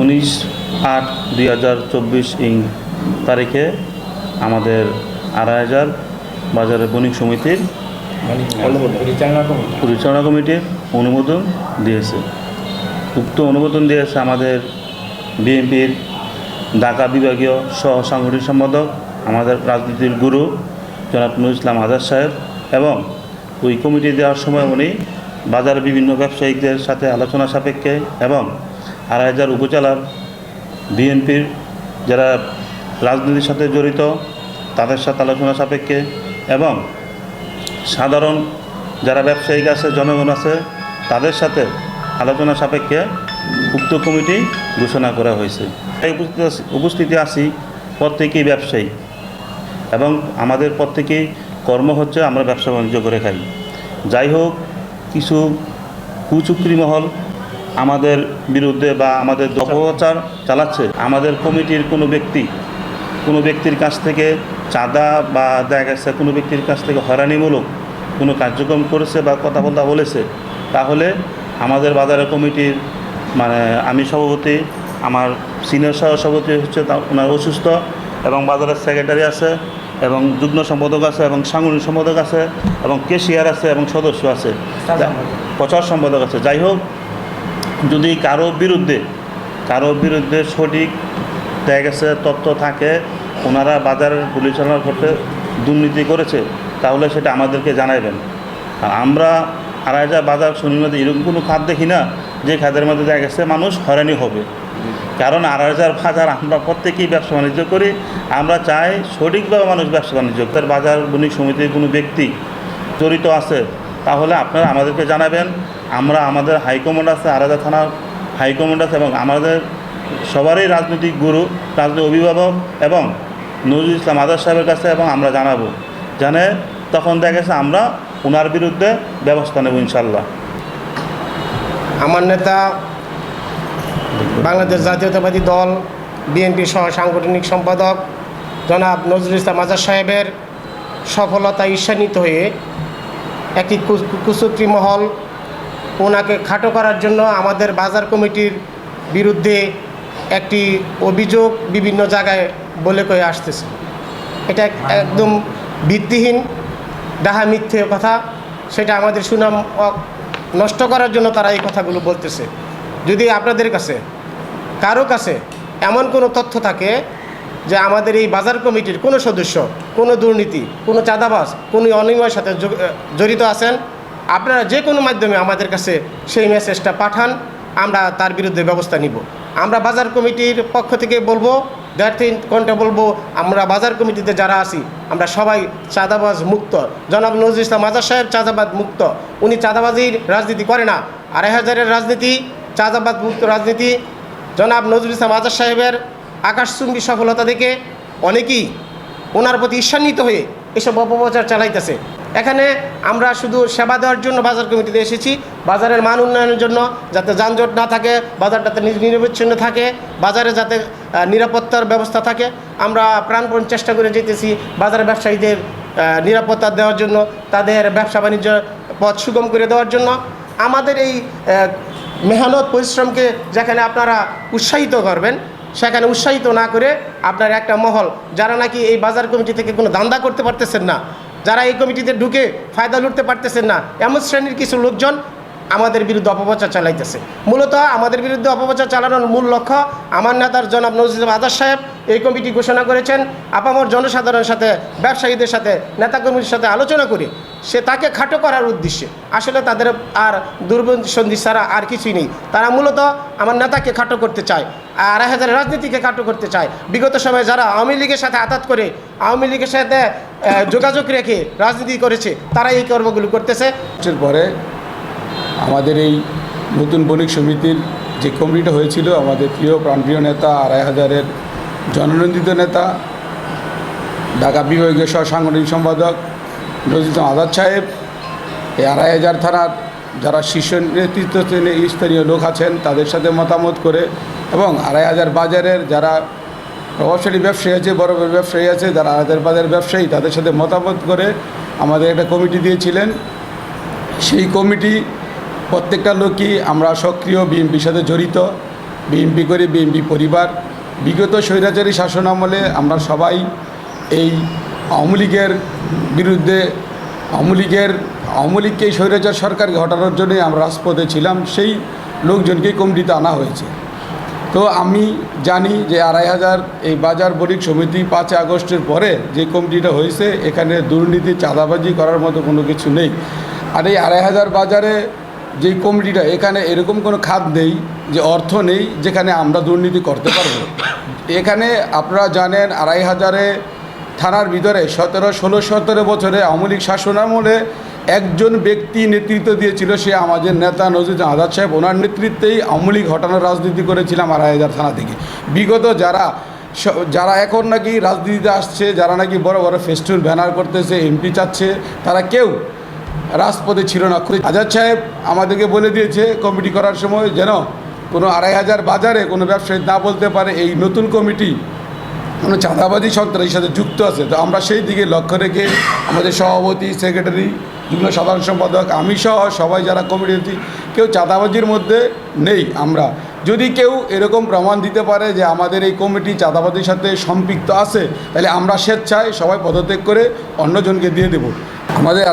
উনিশ আট দুই হাজার চব্বিশ ইং তারিখে আমাদের আড়াই হাজার বাজারের বণিক সমিতির পরিচালনা কমিটির অনুমোদন দিয়েছে। উক্ত অনুমোদন দিয়েছে আমাদের বিএনপির ঢাকা বিভাগীয় সহ সাংগঠনিক সম্পাদক, আমাদের রাজনীতির গুরু জনাব নুর ইসলাম আজাদ সাহেব এবং ওই কমিটি দেওয়ার সময় উনি বাজারের বিভিন্ন ব্যবসায়িকদের সাথে আলোচনা সাপেক্ষে এবং হাজার উপজেলার বিএনপির যারা রাজনীতির সাথে জড়িত, তাদের সাথে আলোচনা সাপেক্ষে এবং সাধারণ যারা ব্যবসায়িক আছে, জনগণ আছে, তাদের সাথে আলোচনা সাপেক্ষে উক্ত কমিটি ঘোষণা করা হয়েছে। উপস্থিতি আছি প্রত্যেকেই ব্যবসায়ী এবং আমাদের প্রত্যেকেই কর্ম হচ্ছে আমরা ব্যবসা বাণিজ্য করে খাই। যাই হোক, কিছু কুচুক্রি মহল আমাদের বিরুদ্ধে বা আমাদের অপপ্রচার চালাচ্ছে আমাদের কমিটির কোনো ব্যক্তি কোনো ব্যক্তির কাছ থেকে চাঁদা বা দেখা গেছে কোনো ব্যক্তির কাছ থেকে হয়রানিমূলক কোনো কার্যক্রম করেছে বা কথা বলতে বলেছে তাহলে আমাদের বাজারের কমিটির মানে আমি সভাপতি আমার সিনিয়র সহ সভাপতি হচ্ছে তা- ওনার অসুস্থ এবং বাজারের সেক্রেটারি আছে এবং যুগ্ম সম্পাদক আছে এবং সাংগঠনিক সম্পাদক আছে এবং কেশিয়ার আছে এবং সদস্য আছে। প্রচার সম্পাদক আছে। যাই হোক যদি কারও বিরুদ্ধে কারও বিরুদ্ধে সঠিক দেখা গেছে তথ্য থাকে, ওনারা বাজারের পরিচালনা করতে দুর্নীতি করেছে, তাহলে সেটা আমাদেরকে জানাইবেন। আর আমরা আড়াই হাজার বাজার শনির মধ্যে এরকম কোনো খাদ দেখি না, যে খাতের মধ্যে দেখা গেছে মানুষ হয়রানি হবে। কারণ আড়াই হাজার বাজার আমরা প্রত্যেকেই ব্যবসা বাণিজ্য করি, আমরা চাই সঠিকভাবে মানুষ ব্যবসা বাণিজ্য তার বাজার বণিক সমিতির কোনো ব্যক্তি জড়িত আছে, তাহলে আপনারা আমাদেরকে জানাবেন। আমরা আমাদের হাইকমান্ড আছে আলাদা থানার হাইকমান্ড আছে এবং আমাদের সবারই রাজনৈতিক গুরু, রাজনৈতিক অভিভাবক এবং নজরুল ইসলাম আজাদ সাহেবের কাছে এবং আমরা জানাব। জানে তখন দেখা গেছে আমরা ওনার বিরুদ্ধে ব্যবস্থা নেব ইনশাল্লাহ আমার নেতা বাংলাদেশ জাতীয়তাবাদী দল, বিএনপি সহ সাংগঠনিক সম্পাদক জনাব নজরুল ইসলাম আজাদ সাহেবের সফলতা ঈর্ষান্বিত হয়ে একটি কু- কুচক্রি মহল ওনাকে খাটো করার জন্য আমাদের বাজার কমিটির বিরুদ্ধে একটি অভিযোগ বিভিন্ন জায়গায় বলে কয়ে আসতেছে। এটা এক- একদম ভিত্তিহীন ডাহা মিথ্যে কথা। সেটা আমাদের সুনাম নষ্ট করার জন্য তারা এই কথাগুলো বলতেছে। যদি আপনাদের কাছে কারও কাছে এমন কোনো তথ্য থাকে যে আমাদের এই বাজার কমিটির কোনো সদস্য কোনো দুর্নীতি কোনো চাঁদাবাজ কোনো অনিয়মের সাথে জড়িত আছেন আপনারা যে কোনো মাধ্যমে আমাদের কাছে সেই মেসেজটা পাঠান, আমরা তার বিরুদ্ধে ব্যবস্থা নিব। আমরা বাজার কমিটির পক্ষ থেকে বলব দ্যাথিন কণ্ঠে বলব, আমরা বাজার কমিটিতে যারা আছি, আমরা সবাই চাঁদাবাজ মুক্ত। জনাব নজরুল ইসলাম আজাদ সাহেব চাঁদাবাদ মুক্ত। উনি চাঁদাবাজির রাজনীতি করে না। আড়াই হাজারের রাজনীতি চাঁদাবাদ মুক্ত রাজনীতি, জনাব নজরুল ইসলাম আজাদ সাহেবের আকাশচুম্বী সফলতা দেখে অনেকেই ওনার প্রতি ঈর্ষান্বিত হয়ে এসব অপপ্রচার চালাইতেছে। এখানে আমরা শুধু সেবা দেওয়ার জন্য বাজার কমিটিতে এসেছি। বাজারের মান উন্নয়নের জন্য যাতে যানজট না থাকে, বাজারটাতে নির- নিরবিচ্ছিন্ন থাকে, বাজারে যাতে নিরাপত্তার ব্যবস্থা থাকে। আমরা প্রাণপণ চেষ্টা করে যেতেছি বাজার ব্যবসায়ীদের নিরাপত্তা দেওয়ার জন্য, তাদের ব্যবসা বাণিজ্য পথ সুগম করে দেওয়ার জন্য। আমাদের এই মেহনত, পরিশ্রমকে যেখানে আপনারা উৎসাহিত করবেন সেখানে উৎসাহিত না করে আপনার একটা মহল, যারা নাকি এই বাজার কমিটি থেকে কোনো দান্দা করতে পারতেছেন না, যারা এই কমিটিতে ঢুকে ফায়দা লুটতে পারতেছেন না, এমন শ্রেণির কিছু লোকজন আমাদের বিরুদ্ধে অপপ্রচার চালাইতেছে। মূলত আমাদের বিরুদ্ধে অপপ্রচার চালানোর মূল লক্ষ্য আমার নেতার জনাব নজরুল আজাদ সাহেব এই কমিটি ঘোষণা করেছেন। আপামর জনসাধারণের সাথে, ব্যবসায়ীদের সাথে নেতাকর্মীর সাথে আলোচনা করে সে তাকে খাটো করার উদ্দেশ্যে। আসলে তাদের আর দুর্বন্ধি ছাড়া আর কিছুই নেই। তারা মূলত আমার নেতাকে খাটো করতে চায় আর হাজার রাজনীতিকে খাটো করতে চায়। বিগত সময়ে যারা আওয়ামী লীগের সাথে আঘাত করে, আওয়ামী লীগের সাথে যোগাযোগ রেখে রাজনীতি করেছে, তারা এই কর্মগুলো করতেছে। পরে আমাদের এই নতুন বণিক সমিতির যে কমিটিটা হয়েছিল, আমাদের প্রিয় প্রাণপ্রিয় নেতা আড়াই হাজারের জননন্দিত নেতা, ঢাকা বিভাগীয় সহ সাংগঠনিক সম্পাদক নজরুল আজাদ সাহেব, এই আড়াই হাজার থানার যারা শীর্ষ নেতৃত্ব স্থানীয় লোক আছেন, তাদের সাথে মতামত করে এবং আড়াই হাজার বাজারের যারা প্রভাবশালী ব্যবসায়ী আছে, বড় বড় ব্যবসায়ী আছে, যারা আড়াই হাজার বাজারের ব্যবসায়ী, তাদের সাথে মতামত করে আমাদের একটা কমিটি দিয়েছিলেন। সেই কমিটি প্রত্যেকটা লোকই আমরা সক্রিয় বিএনপির সাথে জড়িত। বিএমপি করে বিএমপি পরিবার বিগত স্বৈরাচারী শাসন আমলে আমরা সবাই এই আওয়ামী লীগের বিরুদ্ধে, আওয়ামী লীগের, আওয়ামী লীগকে স্বৈরাচার সরকারকে হটানোর জন্যই আমরা রাজপথে ছিলাম, সেই লোকজনকেই কমিটিতে আনা হয়েছে। তো আমি জানি যে আড়াই হাজার এই বাজার বণিক সমিতি পাঁচই আগস্টের পরে যে কমিটিটা হয়েছে, এখানে দুর্নীতি, চাঁদাবাজি করার মতো কোনো কিছু নেই। আর এই আড়াই হাজার বাজারে যেই কমিটিটা এখানে এরকম কোনো খাত নেই, যে অর্থ নেই, যেখানে আমরা দুর্নীতি করতে পারব। এখানে আপনারা জানেন আড়াই হাজারে থানার ভিতরে সতেরো, ষোলো, সতেরো বছরে আওয়ামী লীগ শাসনামলে একজন ব্যক্তি নেতৃত্ব দিয়েছিল, সে আমাদের নেতা নজরুল আজাদ সাহেব। ওনার নেতৃত্বেই আওয়ামী লীগ হটানোর রাজনীতি করেছিলাম আড়াই হাজার থানা থেকে। বিগত যারা যারা এখন নাকি রাজনীতিতে আসছে, যারা নাকি বড় বড় ফেস্টুন ব্যানার করতেছে, এমপি চাচ্ছে, তারা কেউ রাজপথে ছিল না। আজাদ সাহেব আমাদেরকে বলে দিয়েছে, কমিটি করার সময় যেন কোনো আড়াই হাজার বাজারে কোনো ব্যবসায়ী না বলতে পারে এই নতুন কমিটি। কোনো চাঁদাবাজি সন্ত্রাসের সাথে যুক্ত আছে। তো আমরা সেই দিকে লক্ষ্য রেখে আমাদের সভাপতি, সেক্রেটারি, যুগ্ম সাধারণ সম্পাদক, আমি সহ সবাই যারা কমিটি কেউ চাঁদাবাজির মধ্যে নেই আমরা। যদি কেউ এরকম প্রমাণ দিতে পারে যে আমাদের এই কমিটি চাঁদাবাজির সাথে সম্পৃক্ত আছে, তাহলে আমরা স্বেচ্ছায় সবাই পদত্যাগ করে অন্যজনকে দিয়ে দেব। আমাদের